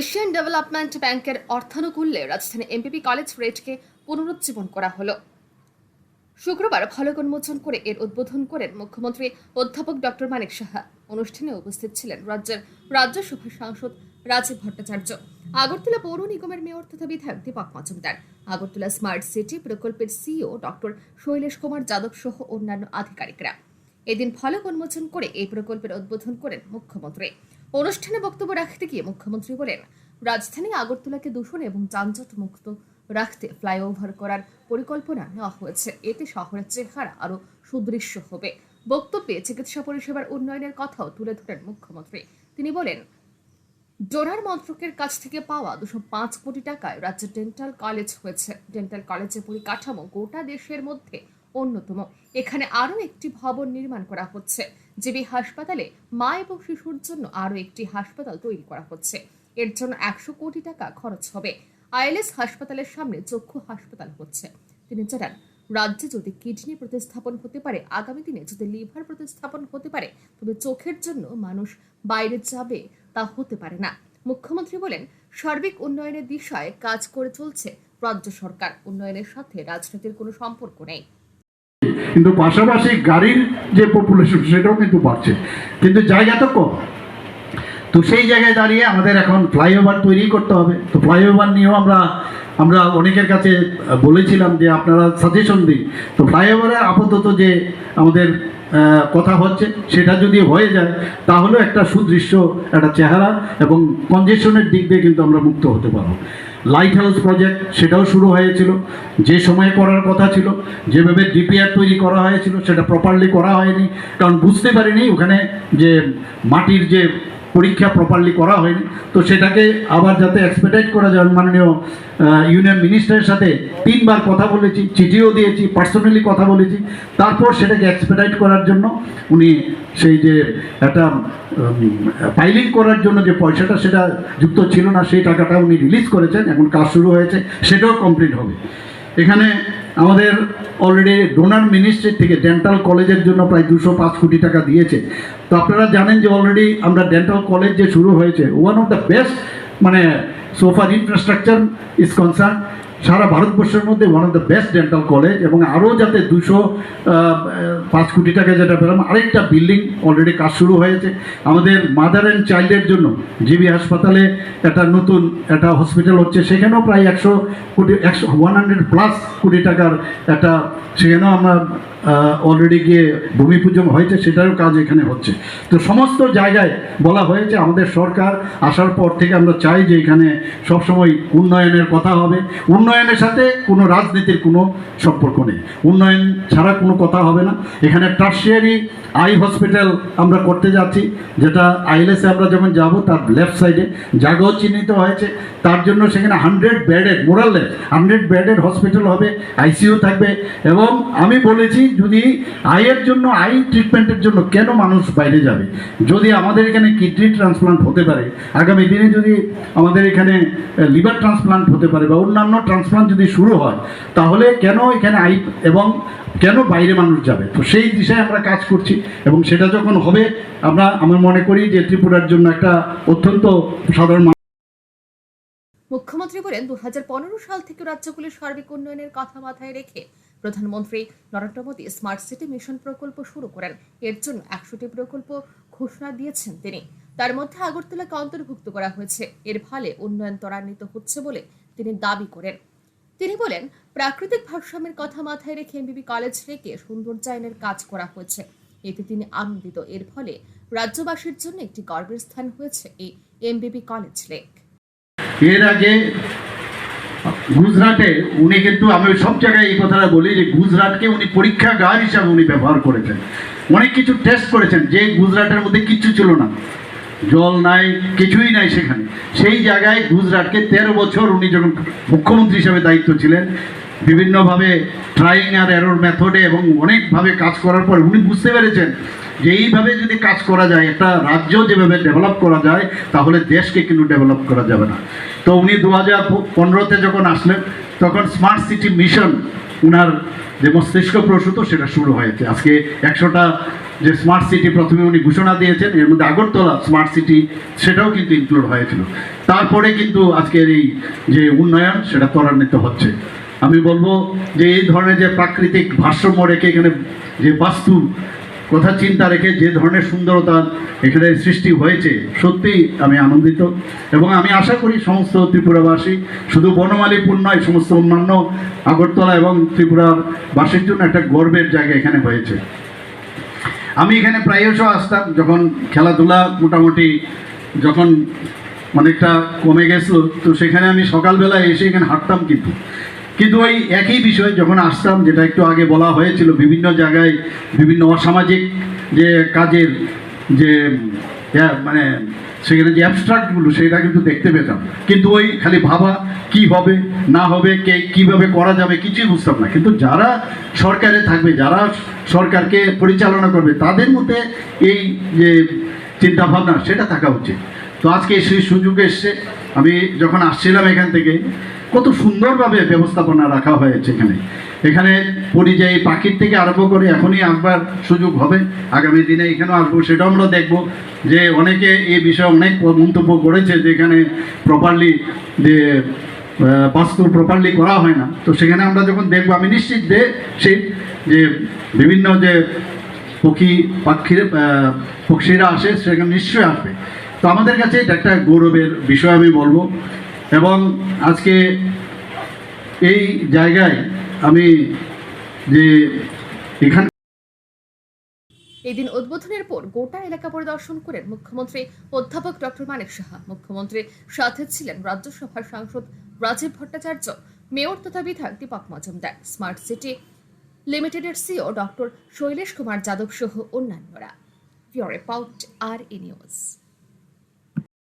Asian development ব্যাংকের অর্থানুকূল্যে রাজধানী MPP college রেটকে পুনরুজ্জীবন করা হলো। শুক্রবার ফলক উন্মোচন করে এর উদ্বোধন করেন মুখ্যমন্ত্রী অধ্যাপক ডক্টর মানিক সাহা। অনুষ্ঠানে উপস্থিত ছিলেন রাজ্যের রাজ্যসভার সাংসদ রাজীব ভট্টাচার্য, আগরতলা পৌর নিগমের মেয়র তথা বিধায়ক দীপক মজুমদার, আগরতলা স্মার্ট সিটি প্রকল্পের সিইও ডক্টর শৈলেশ কুমার যাদব সহ অন্যান্য আধিকারিকরা। এদিন ফলক উন্মোচন করে এই প্রকল্পের উদ্বোধন করেন মুখ্যমন্ত্রী। অনুষ্ঠানে বক্তব্য রাখতে গিয়ে মুখ্যমন্ত্রী বলেন, রাজধানী আগরতলাকে দূষণ এবং যানজট মুক্ত রাখতে ফ্লাইওভার করার পরিকল্পনা নেওয়া হয়েছে। এতে শহরের চেহারা আরও সুদৃশ্য হবে। বক্তব্যে চিকিৎসা পরিষেবার উন্নয়নের কথাও তুলে ধরেন মুখ্যমন্ত্রী। তিনি বলেন, ডোনার মন্ত্রকের কাছ থেকে পাওয়া দুশো পাঁচ কোটি টাকায় রাজ্যের ডেন্টাল কলেজ হয়েছে। ডেন্টাল কলেজের পরিকাঠামো গোটা দেশের মধ্যে অন্যতম। এখানে আরও একটি ভবন নির্মাণ করা হচ্ছে জিবি হাসপাতালে মা এবং শিশুর জন্য আরও একটি হাসপাতাল তৈরি করা হচ্ছে। এর জন্য একশো কোটি টাকা খরচ হবে। আইএলএস হাসপাতালের সামনে চক্ষু হাসপাতাল হচ্ছে। তিনি জানান, রাজ্যে যদি কিডনি প্রতিস্থাপন হতে পারে, আগামী দিনে যদি লিভার প্রতিস্থাপন হতে পারে, তবে চোখের জন্য মানুষ বাইরে যাবে তা হতে পারে না। মুখ্যমন্ত্রী বলেন, সার্বিক উন্নয়নের দিশায় কাজ করে চলছে রাজ্য সরকার। উন্নয়নের সাথে রাজনীতির কোনো সম্পর্ক নেই। কিন্তু পাশাপাশি গাড়ির যে পপুলেশন সেটাও কিন্তু বাড়ছে। কিন্তু জায়গা তো কম। তো সেই জায়গায় দাঁড়িয়ে আমাদের এখন ফ্লাইওভার তৈরি করতে হবে। তো ফ্লাইওভার নিয়েও আমরা আমরা অনেকের কাছে বলেছিলাম যে আপনারা সাজেশন দিন। তো ফ্লাইওভারে আপাতত যে আমাদের কথা হচ্ছে, সেটা যদি হয়ে যায় তাহলেও একটা সুদৃশ্য, একটা চেহারা এবং কনজেশনের দিক দিয়ে কিন্তু আমরা মুক্ত হতে পারব। লাইট হাউস প্রজেক্ট সেটাও শুরু হয়েছিল। যে সময়ে করার কথা ছিল, যেভাবে ডিপিআর তৈরি করা হয়েছিল, সেটা প্রপারলি করা হয়নি। কারণ বুঝতে পারিনি ওখানে যে মাটির যে পরীক্ষা প্রপারলি করা হয়নি। তো সেটাকে আবার যাতে এক্সপেক্টেড করা যায়, মাননীয় ইউনিয়ন মিনিস্টারের সাথে তিনবার কথা বলেছি, চিঠিও দিয়েছি পার্সোনালি কথা বলেছি। তারপর সেটাকে এক্সপেক্টেড করার জন্য উনি সেই যে একটা ফাইলিং করার জন্য যে পয়সাটা সেটা যুক্ত ছিল না, সেই টাকাটা উনি রিলিজ করেছেন। এখন কাজ শুরু হয়েছে, সেটাও কমপ্লিট হবে। এখানে আমাদের অলরেডি ডোনার মিনিস্ট্রি থেকে ডেন্টাল কলেজের জন্য প্রায় দুশো পাঁচ কোটি টাকা দিয়েছে। তো আপনারা জানেন যে অলরেডি আমরা ডেন্টাল কলেজ যে শুরু হয়েছে ওয়ান অফ দ্য বেস্ট মানে সোফার ইনফ্রাস্ট্রাকচার ইজ কনসার্ন সারা ভারতবর্ষের মধ্যে one of the best dental college এবং আরও যাতে দুশো পাঁচ কোটি টাকা যেটা পেলাম, আরেকটা বিল্ডিং অলরেডি কাজ শুরু হয়েছে। আমাদের মাদার অ্যান্ড চাইল্ডের জন্য জিবি হাসপাতালে একটা নতুন একটা হসপিটাল হচ্ছে, সেখানেও প্রায় একশো কোটি, একশো ওয়ান হান্ড্রেড প্লাস কোটি টাকার একটা, সেখানেও আমরা অলরেডি গিয়ে ভূমি পূজন হয়েছে, সেটারও কাজ এখানে হচ্ছে। তো সমস্ত জায়গায় বলা হয়েছে, আমাদের সরকার আসার পর থেকে আমরা চাই যে এখানে সবসময় উন্নয়নের কথা হবে। উন্নয়নের সাথে কোনো রাজনীতির কোনো সম্পর্ক নেই। উন্নয়ন ছাড়া কোনো কথা হবে না। এখানে টার্সিয়ারি আই হসপিটাল আমরা করতে যাচ্ছি, যেটা আইএলএসে আমরা যখন যাব, তার লেফট সাইডে জায়গাও চিহ্নিত হয়েছে। তার জন্য সেখানে হান্ড্রেড বেডের মোরাললেস হান্ড্রেড বেডের হসপিটাল হবে আইসিইউ থাকবে। এবং আমি বলেছি, যদি আয়ের জন্য আই ট্রিটমেন্টের জন্য কেন মানুষ বাইরে যাবে? যদি আমাদের এখানে কিডনি ট্রান্সপ্লান্ট হতে পারে, আগামী দিনে যদি আমাদের এখানে লিভার ট্রান্সপ্লান্ট হতে পারে বা অন্যান্য ট্রান্সপ্লান্ট যদি শুরু হয়, তাহলে কেন এখানে আই এবং কেন বাইরে মানুষ যাবে? তো সেই দিশায় আমরা কাজ করছি এবং সেটা যখন হবে, আমরা, আমার মনে করি যে ত্রিপুরার জন্য একটা অত্যন্ত সাধারণ মুখ্যমন্ত্রী বলেন দু সাল থেকে রাজ্যগুলির সার্বিক উন্নয়নের কথা মাথায় রেখে প্রধানমন্ত্রী Narendra Modi smart city mission প্রকল্প শুরু করেন। এর জন্য একশোটি প্রকল্প ঘোষণা দিয়েছেন তিনি। তার মধ্যে আগরতলাকে অন্তর্ভুক্ত করা হয়েছে। এর ফলে উন্নয়ন ত্বরান্বিত হচ্ছে বলে তিনি দাবি করেন। তিনি বলেন, প্রাকৃতিক ভারসাম্যের কথা মাথায় রেখে এমবিবি কলেজ রেখে সৌন্দর্যায়নের কাজ করা হয়েছে। এতে তিনি আনন্দিত। এর ফলে রাজ্যবাসীর জন্য একটি গর্বের স্থান হয়েছে এই এমবিবি কলেজ লেক। এর আগে গুজরাটে উনি কিন্তু, আমি সব জায়গায় এই কথাটা বলি যে গুজরাটকে উনি পরীক্ষাগার হিসাবে উনি ব্যবহার করেছেন। অনেক কিছু টেস্ট করেছেন, যে গুজরাটের মধ্যে কিচ্ছু ছিল না। জল নাই, কিছুই নাই সেখানে। সেই জায়গায় গুজরাটকে তেরো বছর উনি যখন মুখ্যমন্ত্রী হিসাবে দায়িত্ব ছিলেন, বিভিন্নভাবে ট্রাইং আর এরর মেথডে এবং অনেকভাবে কাজ করার পর উনি বুঝতে পেরেছেন যে এইভাবে যদি কাজ করা যায়, একটা রাজ্য যেভাবে ডেভেলপ করা যায়, তাহলে দেশকে কিন্তু ডেভেলপ করা যাবে না। তো উনি দু হাজার পনেরোতে যখন আসলেন তখন স্মার্ট সিটি মিশন ওনার যে মস্তিষ্ক প্রসূত সেটা শুরু হয়েছে। আজকে একশোটা যে স্মার্ট সিটি প্রথমে উনি ঘোষণা দিয়েছেন, এর মধ্যে আগরতলা স্মার্ট সিটি সেটাও কিন্তু ইনক্লুড হয়েছিল। তারপরে কিন্তু আজকের এই যে উন্নয়ন সেটা ত্বরান্বিত হচ্ছে। আমি বলব যে এই ধরনের যে প্রাকৃতিক ভারসাম্য রেখে এখানে যে বাস্তু কথা চিন্তা রেখে যে ধরনের সুন্দরতা এখানে সৃষ্টি হয়েছে, সত্যিই আমি আনন্দিত। এবং আমি আশা করি সমস্ত ত্রিপুরাবাসী, শুধু বনমালীপুর নয়, সমস্ত অন্যান্য আগরতলা এবং ত্রিপুরার বাসীর জন্য একটা গর্বের জায়গা এখানে হয়েছে। আমি এখানে প্রায়শ আসতাম যখন খেলাধুলা মোটামুটি যখন অনেকটা কমে গেছিল, তো সেখানে আমি সকালবেলা এসে এখানে হাঁটতাম কিন্তু। কিন্তু ওই একই বিষয় যখন আসতাম, যেটা একটু আগে বলা হয়েছিল, বিভিন্ন জায়গায় বিভিন্ন অসামাজিক যে কাজের যে মানে সেখানে যে অ্যাবস্ট্রাক্টগুলো সেটা কিন্তু দেখতে পেতাম। কিন্তু ওই খালি ভাবা কি হবে, না হবে, কে কীভাবে করা যাবে, কিছুই বুঝতাম না। কিন্তু যারা সরকারে থাকবে, যারা সরকারকে পরিচালনা করবে, তাদের মধ্যে এই যে চিন্তাভাবনা, সেটা থাকা উচিত। তো আজকে সেই সুযোগ এসছে আমি যখন আসছিলাম এখান থেকে, কত সুন্দরভাবে ব্যবস্থাপনা রাখা হয়েছে এখানে। এখানে পরিযায়ী পাখির থেকে আরম্ভ করে এখনই আসবার সুযোগ হবে। আগামী দিনে এখানেও আসব, সেটাও আমরা দেখব যে অনেকে এই বিষয়ে অনেক মন্তব্য করেছে যে এখানে প্রপারলি যে বাস্তু প্রপারলি করা হয় না। তো সেখানে আমরা যখন দেখব, আমি নিশ্চিত যে সেই যে বিভিন্ন যে পক্ষী পাখির পক্ষীরা আসে, সেখানে নিশ্চয়ই আসবে। তো আমাদের কাছে এটা একটা গৌরবের বিষয় আমি বলব। এবং আজকে এই জায়গায় আমি যে এখান এদিন উদ্বোধনের পর গোটা এলাকা পরিদর্শন করেন মুখ্যমন্ত্রী অধ্যাপক ডক্টর মানিক সাহা। মুখ্যমন্ত্রীর সাথে ছিলেন রাজ্যসভার সাংসদ রাজীব ভট্টাচার্য, মেয়র তথা বিধায়ক দীপক মজুমদার, স্মার্ট সিটি লিমিটেডের সিও ডক্টর শৈলেশ কুমার যাদব সহ অন্যান্যরা। Report R E news.